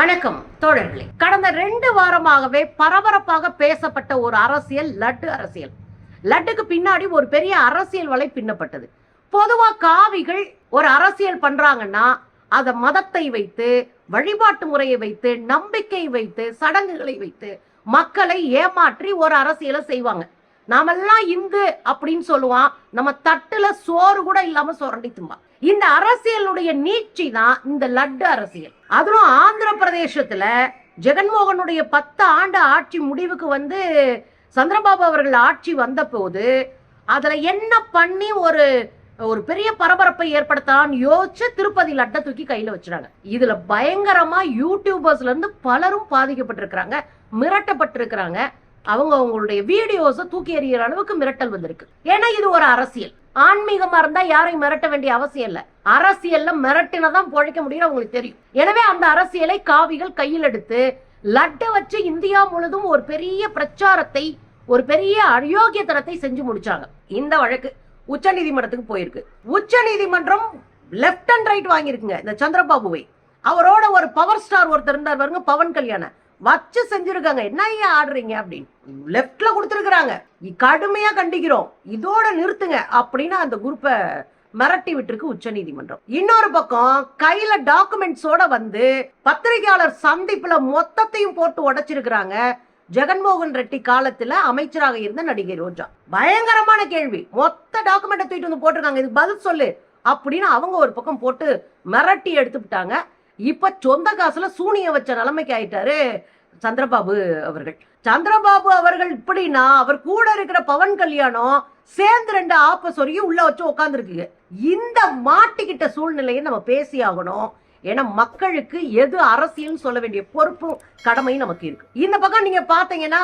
வணக்கம் தோழர்களே. கடந்த ரெண்டு வாரமாகவே பரபரப்பாக பேசப்பட்ட ஒரு அரசியல் லட்டு அரசியல். லட்டுக்கு பின்னாடி ஒரு பெரிய அரசியல் வலை பின்னப்பட்டது. பொதுவா காவிகள் ஒரு அரசியல் பண்றாங்கன்னா அதை மதத்தை வைத்து வழிபாட்டு முறையை வைத்து நம்பிக்கை வைத்து சடங்குகளை வைத்து மக்களை ஏமாற்றி ஒரு அரசியலை செய்வாங்க. நாமெல்லாம் இந்து அப்படின்னு சொல்லுவான். நம்ம தட்டுல சோறு கூட இல்லாம சுரண்டி தும்பான். இந்த அரசியலுடைய நீட்சி தான் இந்த லட்டு அரசியல். அதுவும் ஆந்திர பிரதேசத்துல ஜெகன்மோகனுடைய பத்து ஆண்டு ஆட்சி முடிவுக்கு வந்து சந்திரபாபு அவர்கள் ஆட்சி வந்த போது அதுல என்ன பண்ணி ஒரு ஒரு பெரிய பரபரப்பை ஏற்படுத்தலாம்னு யோசிச்சு திருப்பதி லட்டை தூக்கி கையில வச்சுறாங்க இதுல பயங்கரமா யூடியூபர்ஸ்ல இருந்து பலரும் பாதிக்கப்பட்டிருக்கிறாங்க மிரட்டப்பட்டிருக்கிறாங்க. அவங்க அவங்களுடைய வீடியோஸை தூக்கி எறிகிற அளவுக்கு மிரட்டல் வந்திருக்கு. ஏன்னா இது ஒரு அரசியல். ஆன்மீகமா இருந்தா யாரையும் மிரட்ட வேண்டிய அவசியம் இல்ல. அரசியல்ல மிரட்டினதான் பொழைக்க முடியும் அவங்களுக்கு தெரியும். எனவே அந்த அரசியலை காவிகள் கையில் எடுத்து லட்டை வச்சு இந்தியா முழுதும் ஒரு பெரிய பிரச்சாரத்தை ஒரு பெரிய அயோக்கியத்தனத்தை செஞ்சு முடிச்சாங்க. இந்த வழக்கு உச்ச நீதிமன்றத்துக்கு போயிருக்கு. உச்ச நீதிமன்றம் லெப்ட் அண்ட் ரைட் வாங்கியிருக்குங்க. இந்த சந்திரபாபுவை. அவரோட ஒரு பவர் ஸ்டார் ஒருத்தர் இருந்தார் பாருங்க பவன் கல்யாணம் வச்சு செஞ்சிருக்காங்க. என்ன ஏன் ஆடுறீங்க அப்படின்னு. லெப்ட்ல கொடுத்துருக்குறாங்க. கடுமையா கண்டிக்கிறோம். இதோட நிறுத்துங்க அப்படின்னு அந்த குரூப்பை மிரட்டி விட்டுருக்கு உச்ச நீதிமன்றம் இன்னொரு பக்கம் கையில டாக்குமெண்ட்ஸோட வந்து பத்திரிகையாளர் சந்திப்புல மொத்தத்தையும் போட்டு உடைச்சிருக்கிறாங்க. ஜெகன்மோகன் ரெட்டி காலத்துல அமைச்சராக இருந்த நடிகை ரோஜா. பயங்கரமான கேள்வி. மொத்த டாக்குமெண்ட்டை தூக்கிட்டு வந்து போட்டிருக்காங்க. இதுக்கு பதில் சொல்லு அப்படின்னு அவங்க ஒரு பக்கம் போட்டு மிரட்டி எடுத்துக்கிட்டாங்க இப்ப சொந்த காசுல சூனிய வச்ச நிலைமைக்கு ஆயிட்டாரு சந்திரபாபு அவர்கள். சந்திரபாபு அவர்கள் இப்படின்னா அவர் கூட இருக்கிற பவன் கல்யாணம் சேர்ந்து ரெண்டு ஆப்ப சொருகி உள்ள வச்சு உட்காந்துருக்குங்க இந்த மாட்டிக்கிட்ட சூழ்நிலையை நம்ம பேசி ஆகணும். ஏன்னா மக்களுக்கு எது அரசியல்னு சொல்ல வேண்டிய பொறுப்பும் கடமையும் நமக்கு இருக்கு. இந்த பக்கம் நீங்க பாத்தீங்கன்னா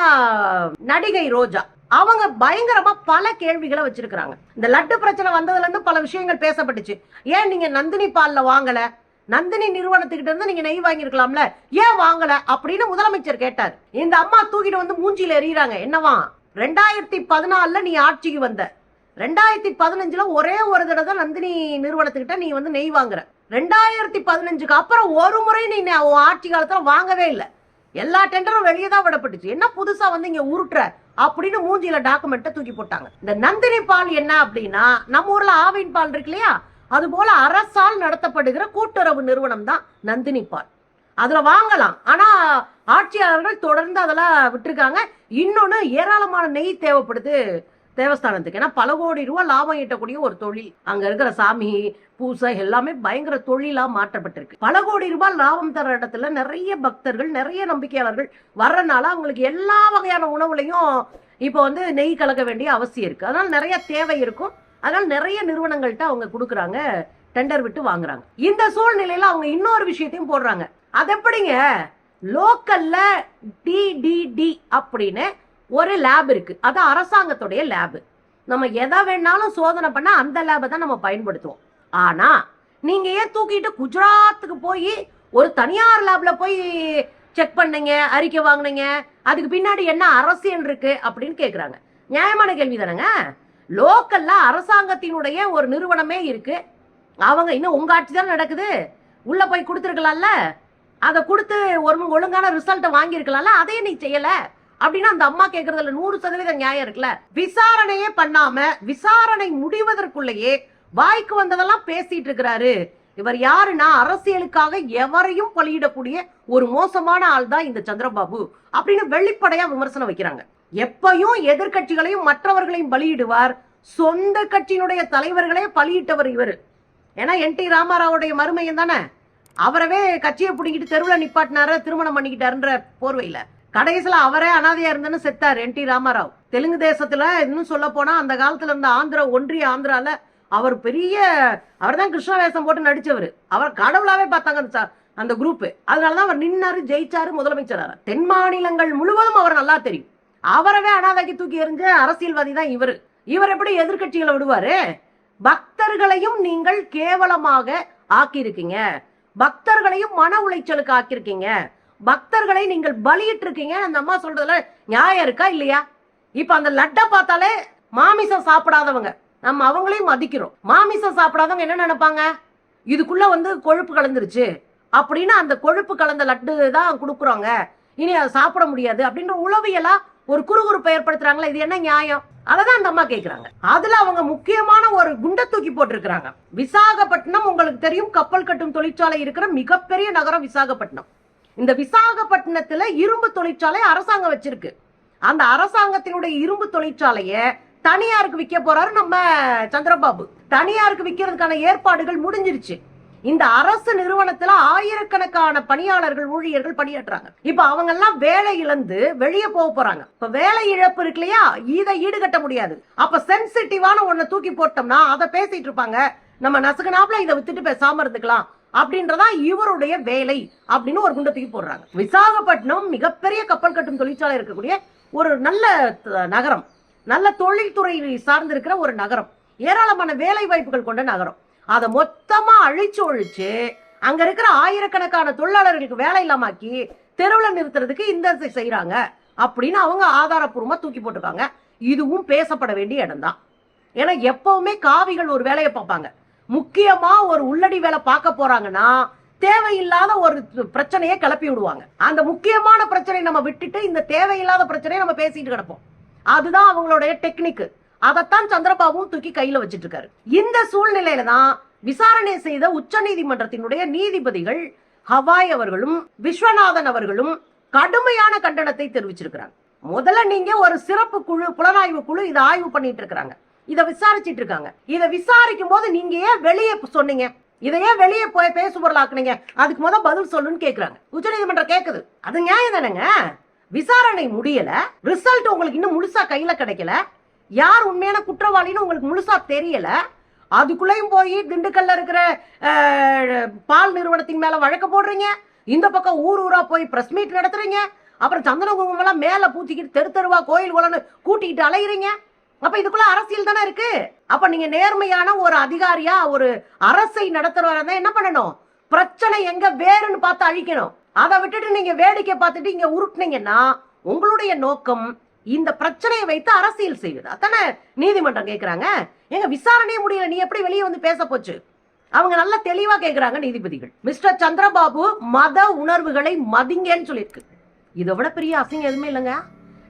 நடிகை ரோஜா. அவங்க பயங்கரமா பல கேள்விகளை வச்சிருக்கிறாங்க. இந்த லட்டு பிரச்சனை வந்ததுல இருந்து பல விஷயங்கள் பேசப்பட்டுச்சு. ஏன் நீங்க நந்தினி பால்ல வாங்கல? நந்தினி நிறுவனத்துக்கிட்ட இருந்து நீங்க நெய் வாங்கியிருக்கலாம்ல ஏன் வாங்கல அப்படின்னு முதலமைச்சர் கேட்டார். இந்த அம்மா தூக்கிட்டு வந்து மூஞ்சியில எறிகிறாங்க என்னவா? ரெண்டாயிரத்தி பதினாலுல நீ ஆட்சிக்கு வந்த. ரெண்டாயிரத்தி பதினஞ்சுல ஒரே ஒரு தடவை தான் நந்தினி நிறுவனத்துக்கிட்ட நீ வந்து நெய் வாங்குற. ரெண்டாயிரத்தி பதினஞ்சுக்கு அப்புறம் ஒரு முறை நீ ஆட்சி காலத்துல வாங்கவே இல்லை. எல்லா டெண்டரும் வெளியே தான் விடப்பட்டுச்சு. என்ன புதுசா வந்து இங்க உருட்டுற அப்படின்னு மூஞ்சியில டாக்குமெண்ட்டை தூக்கி போட்டாங்க. இந்த நந்தினி பால் என்ன அப்படின்னா நம்ம ஊர்ல ஆவின் பால் இருக்கு இல்லையா? அதுபோல அரசால் நடத்தப்படுகிற கூட்டுறவு நிறுவனம் தான் நந்தினி பால். அதுல வாங்கலாம். ஆனா ஆட்சியாளர்கள் தொடர்ந்து அதெல்லாம் விட்டுருக்காங்க. இன்னொன்னு ஏராளமான நெய் தேவைப்படுது தேவஸ்தானத்துக்கு. ஏன்னா பல கோடி ரூபா லாபம் ஈட்டக்கூடிய ஒரு தொழில். அங்க இருக்கிற சாமி பூசை எல்லாமே பயங்கர தொழிலா மாற்றப்பட்டிருக்கு. பல கோடி ரூபாய் லாபம் தர இடத்துல நிறைய பக்தர்கள் நிறைய நம்பிக்கையாளர்கள் வர்றதுனால அவங்களுக்கு எல்லா வகையான உணவுலையும் இப்போ வந்து நெய் கலக்க வேண்டிய அவசியம் இருக்கு. அதனால நிறைய தேவை இருக்கும். அதனால நிறைய நிறுவனங்கள்ட்ட அவங்க கொடுக்குறாங்க டெண்டர் விட்டு வாங்குறாங்க. இந்த சூழ்நிலையில அவங்க இன்னொரு விஷயத்தையும் போடுறாங்க. அது எப்படிங்க? லோக்கல்ல டிடிடி அப்படின்னு ஒரு லேப் இருக்கு. அது அரசாங்கத்துடைய லேப் நம்ம எதை வேணாலும் சோதனை பண்ண அந்த லேபை தான் நம்ம பயன்படுத்துவோம். ஆனா நீங்க ஏன் தூக்கிட்டு குஜராத்துக்கு போய் ஒரு தனியார் லேப்ல போய் செக் பண்ணீங்க அறிக்கை வாங்குனீங்க? அதுக்கு பின்னாடி என்ன அரசியல் இருக்கு அப்படின்னு கேக்குறாங்க. நியாயமான கேள்வி தானேங்க லோக்கல்ல அரசாங்கத்தினுடைய ஒரு நிறுவனமே இருக்கு. அவங்க இன்னும் உங்க ஆட்சி தான் நடக்குது? உள்ள போய் கொடுத்துருக்கலாம்ல? அதை கொடுத்து ஒரு ஒழுங்கான ரிசல்ட்டை வாங்கியிருக்கலாம்ல? அதையும் நீ செய்யல? அப்படின்னா அந்த அம்மா கேக்குறதுல நூறு சதவீதம் நியாயம் இருக்குல்ல? விசாரணையே பண்ணாம விசாரணை முடிவதற்குள்ளேயே வாய்க்கு வந்ததெல்லாம் பேசிட்டு இருக்கிறாரு. இவர் யாருன்னா அரசியலுக்காக எவரையும் பலியிடக்கூடிய ஒரு மோசமான ஆள் தான் இந்த சந்திரபாபு அப்படின்னு வெளிப்படையா விமர்சனம் வைக்கிறாங்க. எப்பையும் எதிர்க்கட்சிகளையும் மற்றவர்களையும் பலியிடுவார். சொந்த கட்சியினுடைய தலைவர்களே பலியிட்டவர் இவர். ஏன்னா என் டி ராமாராவுடைய மருமையன் தானே? அவரவே கட்சியை பிடிக்கிட்டு தெருவில் நிப்பாட்டினாரு திருமணம் பண்ணிக்கிட்டாருன்ற போர்வையில். கடைசியில் அவரே அனாதையா இருந்தன்னு செத்தார் என் டி ராமாராவ். தெலுங்கு தேசத்துல இன்னும் சொல்ல போனா அந்த காலத்துல இருந்த ஆந்திரா ஒன்றிய ஆந்திரால அவர் பெரிய அவர் தான் கிருஷ்ண வேஷம் போட்டு நடிச்சவர். அவர் கடவுளாவே பார்த்தாங்க அந்த அந்த குரூப் அதனாலதான் அவர் நின்னாரு ஜெயிச்சாரு முதலமைச்சர் தென் மாநிலங்கள் முழுவதும் அவர் நல்லா தெரியும். அவரவே அனாதைக்கு தூக்கி எறிஞ்ச அரசியல்வாதி தான் இவர். இவர் எப்படி எதிர்க்கட்சிகளை விடுவாரு? பக்தர்களையும் நீங்கள் கேவலமாக ஆக்கியிருக்கீங்க. பக்தர்களையும் மன உளைச்சலுக்கு ஆக்கியிருக்கீங்க. பக்தர்களை நீங்கள் பலியிட்டு இருக்கீங்க அந்த அம்மா சொல்றதுல நியாயம் இருக்கா இல்லையா? இப்ப அந்த லட்டை பார்த்தாலே மாமிசம் சாப்பிடாதவங்க. நம்ம அவங்களையும் மதிக்கிறோம். மாமிசம் சாப்பிடாதவங்க என்ன நினைப்பாங்க? இதுக்குள்ள வந்து கொழுப்பு கலந்துருச்சு. அப்படின்னு அந்த கொழுப்பு கலந்த லட்டு தான் கொடுக்குறோங்க. இனி அதை சாப்பிட முடியாது. அப்படின்ற உளவியலா ஒரு குறுகுறுப்பை ஏற்படுத்துறாங்களா இது என்ன நியாயம்? அததான் அந்த அம்மா கேக்குறாங்க. அதுல அவங்க முக்கியமான ஒரு குண்டை தூக்கி போட்டிருக்கிறாங்க. விசாகப்பட்டினம் உங்களுக்கு தெரியும் கப்பல் கட்டும் தொழிற்சாலை இருக்கிற மிகப்பெரிய நகரம் விசாகப்பட்டினம். இந்த விசாகப்பட்டினத்துல இரும்பு தொழிற்சாலை அரசாங்கம் வச்சிருக்கு. அந்த அரசாங்கத்தினுடைய இரும்பு தொழிற்சாலைய தனியாருக்கு விற்க போறாரு நம்ம சந்திரபாபு. தனியாருக்கு விற்கிறதுக்கான ஏற்பாடுகள் முடிஞ்சிருச்சு. இந்த அரசு நிறுவனத்துல ஆயிரக்கணக்கான பணியாளர்கள் ஊழியர்கள் பணியாற்றுறாங்க. இப்ப அவங்க எல்லாம் வேலை இழந்து வெளியே போக போறாங்க. இப்ப வேலை இழப்பு இருக்கு இல்லையா? இதை ஈடுகட்ட முடியாது. அப்ப சென்சிட்டிவான ஒன்ன தூக்கி போட்டோம்னா அதை பேசிட்டு இருப்பாங்க. நம்ம நசுக்கனாப்ல இதை வித்துட்டு பேசாம இருந்துக்கலாம். அப்படின்றதா இவருடைய வேலை அப்படின்னு ஒரு குண்டை தூக்கி போடுறாங்க. விசாகப்பட்டினம் மிகப்பெரிய கப்பல் கட்டும் தொழிற்சாலை இருக்கக்கூடிய ஒரு நல்ல நகரம். நல்ல தொழில்துறை சார்ந்திருக்கிற ஒரு நகரம். ஏராளமான வேலை வாய்ப்புகள் கொண்ட நகரம். அதை மொத்தமா அழிச்சு ஒழிச்சு அங்க இருக்கிற ஆயிரக்கணக்கான தொழிலாளர்களுக்கு வேலை இல்லாமாக்கி தெருவில் நிறுத்துறதுக்கு இந்த செய்யறாங்க அப்படின்னு அவங்க ஆதாரப்பூர்வமா தூக்கி போட்டிருக்காங்க. இதுவும் பேசப்பட வேண்டிய இடம்தான். ஏன்னா எப்பவுமே காவிகள் ஒரு வேலையை பார்ப்பாங்க. முக்கியமா ஒரு உள்ளடி வேலை பார்க்க போறாங்கன்னா தேவையில்லாத ஒரு பிரச்சனையை கிளப்பி விடுவாங்க. அந்த முக்கியமான பிரச்சனையை நம்ம விட்டுட்டு இந்த தேவையில்லாத பிரச்சனையை நம்ம பேசிட்டு கிடப்போம். அதுதான் அவங்களுடைய டெக்னிக்கு. அதைத்தான் சந்திரபாபுவும் தூக்கி கையில வச்சிட்டு இருக்காரு இந்த சூழ்நிலையில தான் விசாரணை செய்த உச்சநீதிமன்றத்தினுடைய நீதிபதிகள் ஹவாய் அவர்களும் விஸ்வநாதன் அவர்களும் கடுமையான கண்டனத்தை தெரிவிச்சிருக்கிறாங்க. முதல்ல நீங்க ஒரு சிறப்பு குழு புலனாய்வு குழு இதை ஆய்வு பண்ணிட்டு இருக்கிறாங்க இதை விசாரிச்சிட்டு இருக்காங்க இதை விசாரிக்கும் போது நீங்க ஏன் வெளியே சொன்னீங்க? இதையே வெளியே போய் பேசுபொருளாக்குனீங்க அதுக்கு முத பதில் சொல்லுன்னு கேக்குறாங்க. உச்சநீதிமன்றம் கேக்குது. அது நியாயம் தானேங்க? விசாரணை முடியல. ரிசல்ட் உங்களுக்கு இன்னும் முழுசா கையில கிடைக்கல. யார் உண்மையான குற்றவாளின்னு உங்களுக்கு முழுசா தெரியல? அதுக்குள்ளேயும் போய் திண்டுக்கல்ல இருக்கிற பால் நிறுவனத்தின் மேல வழக்கு போடுறீங்க. இந்த பக்கம் ஊர் ஊரா போய் பிரஸ் மீட் நடத்துறீங்க. அப்புறம் சந்தன குங்குமம் எல்லாம் மேல பூச்சிக்கிட்டு தெரு தெருவா கோயில் குளம்னு கூட்டிக்கிட்டு அலையுறீங்க. அப்ப இதுக்குள்ள அரசியல் தானே இருக்கு? அப்ப நீங்க நேர்மையான ஒரு அதிகாரியா ஒரு அரசை நடத்துறவரா என்ன பண்ணணும்? பிரச்சனை எங்க வேறுன்னு பார்த்து அழிக்கணும். அதை விட்டுட்டு நீங்க வேடிக்கை பார்த்துட்டு இங்க உருட்டுனீங்கன்னா உங்களுடைய நோக்கம் இந்த பிரச்சனையை வைத்து அரசியல் செய்வது அதானே நீதிமன்றம் கேட்கிறாங்க எங்க விசாரணையே முடியல. நீ எப்படி வெளியே வந்து பேச போச்சு? அவங்க நல்லா தெளிவா கேட்கிறாங்க நீதிபதிகள். மிஸ்டர் சந்திரபாபு மத உணர்வுகளை மதிங்கன்னு சொல்லியிருக்கு. இதை விட பெரிய அசிங்கம் எதுவுமே இல்லைங்க.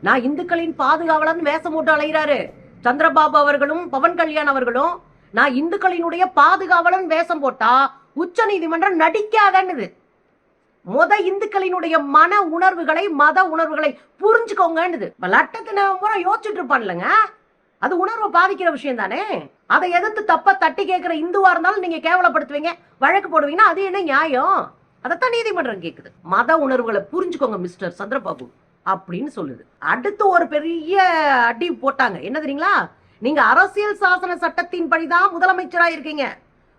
நான் இந்துக்களின் பாதுகாவலன் வேஷம் போட்டு அலைகிறாரு சந்திரபாபு அவர்களும் பவன் கல்யாண் அவர்களும் நான் இந்துக்களினுடைய பாதுகாவலன் வேஷம் போட்டா உச்ச நீதிமன்றம் நடிக்காதன்னுது. முத இந்துக்களினுடைய மன உணர்வுகளை மத உணர்வுகளை புரிஞ்சுக்கோங்கன்னுது. லட்டத்தின பூரா யோசிச்சுட்டு இருப்பான்லங்க. அது உணர்வை பாதிக்கிற விஷயம் தானே? அதை எதிர்த்து தப்ப தட்டி கேட்கிற இந்துவா இருந்தாலும் நீங்க கேவலப்படுத்துவீங்க வழக்கு போடுவீங்கன்னா அது என்ன நியாயம்? அதைத்தான் நீதிமன்றம் கேக்குது. மத உணர்வுகளை புரிஞ்சுக்கோங்க மிஸ்டர் சந்திரபாபு அப்படின்னு சொல்லுது. அடுத்து ஒரு பெரிய அடி போட்டாங்க. என்ன தெரியுங்களா? நீங்க அரசியல் சாசன சட்டத்தின் படிதான் முதலமைச்சரா இருக்கீங்க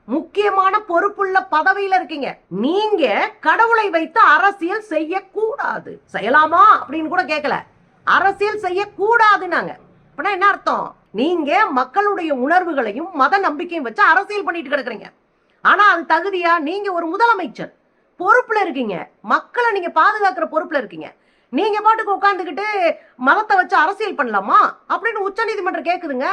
முக்கியமான பொறுப்புள்ள பதவியில இருக்கீங்க. நீங்க கடவுளை வைத்து அரசியல் செய்யக்கூடாது. செய்யலாமா? அப்படின்னு கூட கேட்கல அரசியல் செய்யக்கூடாதுன்னாங்க. அப்படின்னா என்ன அர்த்தம்? நீங்க மக்களுடைய உணர்வுகளையும் மத நம்பிக்கையும் வச்சு அரசியல் பண்ணிட்டு கிடக்குறீங்க. ஆனா அது தகுதியா? நீங்க ஒரு முதலமைச்சர். பொறுப்புல இருக்கீங்க. மக்களை நீங்க பாதுகாக்கிற பொறுப்புல இருக்கீங்க. நீங்க பாட்டுக்கு உட்காந்துக்கிட்டு மதத்தை வச்சு அரசியல் பண்ணலாமா? அப்படின்னு உச்சநீதிமன்றம் கேக்குதுங்க.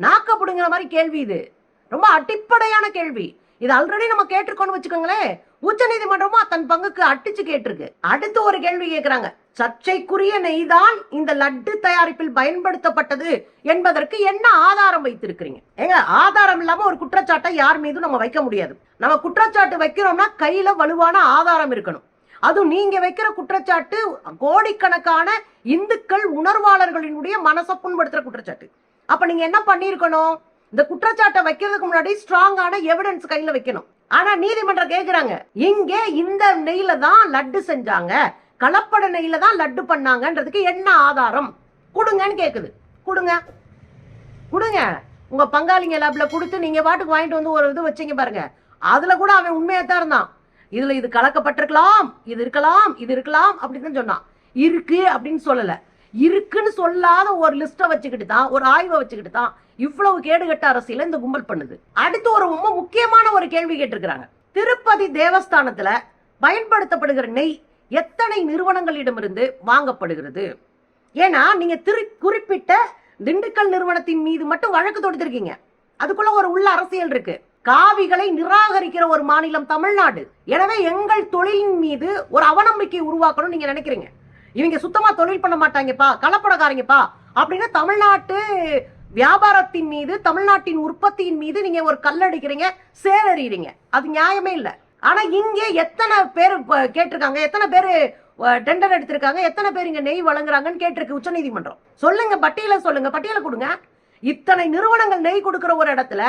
நாக்கப்படுங்கிற மாதிரி கேள்வி இது. ரொம்ப அடிப்படையான கேள்வி. இது ஆல்ரெடி நம்ம கேட்டிருக்கோம்னு வச்சுக்கோங்களேன் உச்சநீதிமன்றமும் தன் பங்குக்கு அடிச்சு கேட்டிருக்கு. அடுத்து ஒரு கேள்வி கேட்கிறாங்க சர்ச்சைக்குரிய நெய்தான் இந்த லட்டு தயாரிப்பில் பயன்படுத்தப்பட்டது என்பதற்கு என்ன ஆதாரம் வைத்திருக்கிறீங்க? ஏங்க ஆதாரம் இல்லாம ஒரு குற்றச்சாட்டை யார் மீதும் நம்ம வைக்க முடியாது. நம்ம குற்றச்சாட்டு வைக்கிறோம்னா கையில வலுவான ஆதாரம் இருக்கணும். அதுவும் நீங்க வைக்கிற குற்றச்சாட்டு கோடிக்கணக்கான இந்துக்கள் உணர்வாளர்களினுடைய மனசை புண்படுத்துற குற்றச்சாட்டு. அப்ப நீங்க என்ன பண்ணிருக்கணும் இந்த குற்றச்சாட்டை வைக்கிறதுக்கு முன்னாடி ஸ்ட்ராங்கான எவிடன்ஸ் கையில வைக்கணும். ஆனா நீதிமன்றம் கேக்குறாங்க இங்க இந்த நெய்ல தான் லட்டு செஞ்சாங்க கலப்பட நெய்ல தான் லட்டு பண்ணாங்கன்றதுக்கு என்ன ஆதாரம்? கொடுங்கன்னு கேக்குது. கொடுங்க. கொடுங்க. உங்க பங்காளிங்க லேப்ல கொடுத்து நீங்க பாட்டுக்கு வாங்கிட்டு வந்து ஒரு இது வச்சீங்க பாருங்க. அதுல கூட அவன் உண்மையா தான் இருந்தான். இதுல இது கலக்கப்பட்டிருக்கலாம் இது இருக்கலாம் இது இருக்கலாம் அப்படின்னு சொன்னான். இருக்கு அப்படின்னு சொல்லல. இருக்குன்னு சொல்லாத ஒரு லிஸ்ட்டை வச்சுக்கிட்டு தான் ஒரு ஆய்வை வச்சுக்கிட்டு தான் இவ்வளவு கேடுகட்ட அரசியல இந்த கும்பல் பண்ணுது. அடுத்து ஒரு ரொம்ப முக்கியமான ஒரு கேள்வி கேட்டிருக்கிறாங்க. திருப்பதி தேவஸ்தானத்துல பயன்படுத்தப்படுகிற நெய் எத்தனை நிறுவனங்களிடமிருந்து வாங்கப்படுகிறது? ஏன்னா நீங்க திரு குறிப்பிட்ட திண்டுக்கல் நிறுவனத்தின் மீது மட்டும் வழக்கு தொடுத்திருக்கீங்க. அதுக்குள்ள ஒரு உள்ள அரசியல் இருக்கு. காவிகளை நிராகரிக்கிற ஒரு மாநிலம் தமிழ்நாடு. எனவே எங்கள் தொழிலின் மீது ஒரு அவநம்பிக்கை உருவாக்கணும்னு நீங்க நினைக்கிறீங்க. இவங்க சுத்தமா தொழில் பண்ண மாட்டாங்கப்பா கலப்படக்காரங்கப்பா அப்படின்னு தமிழ்நாட்டு வியாபாரத்தின் மீது தமிழ்நாட்டின் உற்பத்தியின் மீது நீங்க ஒரு கல்லடிக்கிறீங்க சேரறிறீங்க அது நியாயமே இல்லை. ஆனா இங்கே எத்தனை பேர் கேட்டிருக்காங்க எத்தனை பேர் டெண்டர் எடுத்திருக்காங்க எத்தனை பேர் இங்க நெய் வழங்குறாங்கன்னு கேட்டிருக்கு உச்சநீதிமன்றம். சொல்லுங்க பட்டியலை சொல்லுங்க பட்டியலை கொடுங்க. இத்தனை நிறுவனங்கள் நெய் கொடுக்கிற ஒரு இடத்துல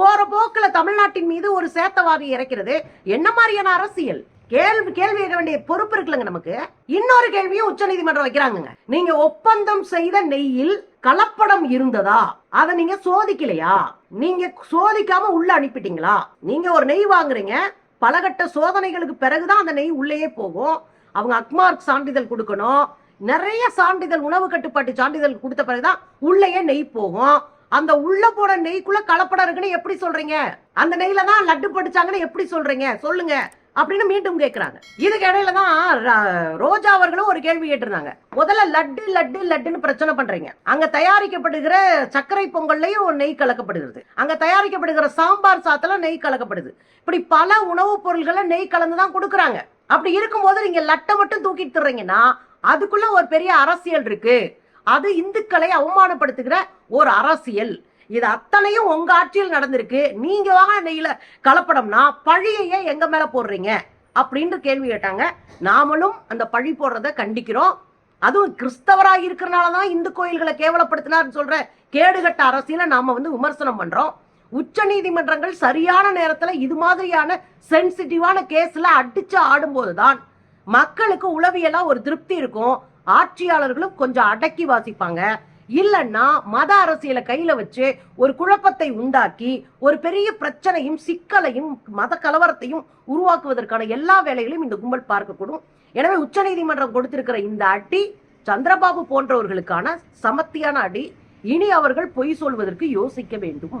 போற போக்குல தமிழ்நாட்டின் மீது ஒரு சேத்தவாதி இறக்கிறது. என்ன மாதிரியான அரசியல்? கேள்வி கேள்வி கேட்க வேண்டிய பொறுப்பு இருக்குல்லங்க நமக்கு. இன்னொரு கேள்வியும் உச்சநீதிமன்றம் வைக்கிறாங்க நீங்க ஒப்பந்தம் செய்த நெய்யில் கலப்படம் இருந்ததா? அதை நீங்க சோதிக்கலையா? நீங்க சோதிக்காம உள்ள அனுப்பிட்டீங்களா? நீங்க ஒரு நெய் வாங்குறீங்க பலகட்ட சோதனைகளுக்கு பிறகுதான் அந்த நெய் உள்ளேயே போகும். அவங்க அக்மார்க் சான்றிதழ் கொடுக்கணும். நிறைய சான்றிதழ் உணவு கட்டுப்பாட்டு சான்றிதழ் கொடுத்த பிறகுதான் உள்ளேயே நெய் போகும். அந்த உள்ள போன நெய்க்குள்ள கலப்படம் இருக்குன்னு எப்படி சொல்றீங்க? அந்த நெய்ல தான் லட்டு படிச்சாங்கன்னு எப்படி சொல்றீங்க? சொல்லுங்க. அப்படின்னு மீண்டும் கேட்கிறாங்க இதுக்கு இடையில தான் ரோஜா அவர்களும் ஒரு கேள்வி கேட்டிருந்தாங்க. முதல்ல லட்டு லட்டு லட்டுன்னு பிரச்சனை பண்றீங்க. அங்க தயாரிக்கப்படுகிற சர்க்கரை பொங்கல்லையும் நெய் கலக்கப்படுகிறது. அங்க தயாரிக்கப்படுகிற சாம்பார் சாத்துல நெய் கலக்கப்படுது. இப்படி பல உணவுப் பொருள்களை நெய் கலந்து தான் கொடுக்குறாங்க. அப்படி இருக்கும்போது நீங்க லட்டை மட்டும் தூக்கிட்டு தர்றீங்கன்னா அதுக்குள்ள ஒரு பெரிய அரசியல் இருக்கு. அது இந்துக்களை அவமானப்படுத்துகிற ஒரு அரசியல். இது அத்தனையும் உங்க ஆட்சியில் நடந்திருக்கு. நீங்க வாங்க நெய்யில கலப்படம்னா பழியையே எங்க மேல போடுறீங்க? அப்படின்னு கேள்வி கேட்டாங்க. நாமளும் அந்த பழி போடுறத கண்டிக்கிறோம். அதுவும் கிறிஸ்தவராக இருக்கிறனால தான் இந்து கோயில்களை கேவலப்படுத்தினார்னு சொல்ற கேடுகட்ட அரசியலை நாம வந்து விமர்சனம் பண்றோம். உச்ச நீதிமன்றங்கள் சரியான நேரத்துல இது மாதிரியான சென்சிட்டிவான கேஸ்ல அடிச்சு ஆடும்போது தான் மக்களுக்கு உளவியெல்லாம் ஒரு திருப்தி இருக்கும். ஆட்சியாளர்களும் கொஞ்சம் அடக்கி வாசிப்பாங்க. இல்லைன்னா மத அரசியலை கையில வச்சு ஒரு குழப்பத்தை உண்டாக்கி ஒரு பெரிய பிரச்சனையும் சிக்கலையும் மத கலவரத்தையும் உருவாக்குவதற்கான எல்லா வேலைகளையும் இந்த கும்பல் பார்க்கக்கூடும். எனவே உச்சநீதிமன்றம் கொடுத்திருக்கிற இந்த அடி சந்திரபாபு போன்றவர்களுக்கான சமத்தியான அடி இனி அவர்கள் பொய் சொல்வதற்கு யோசிக்க வேண்டும்.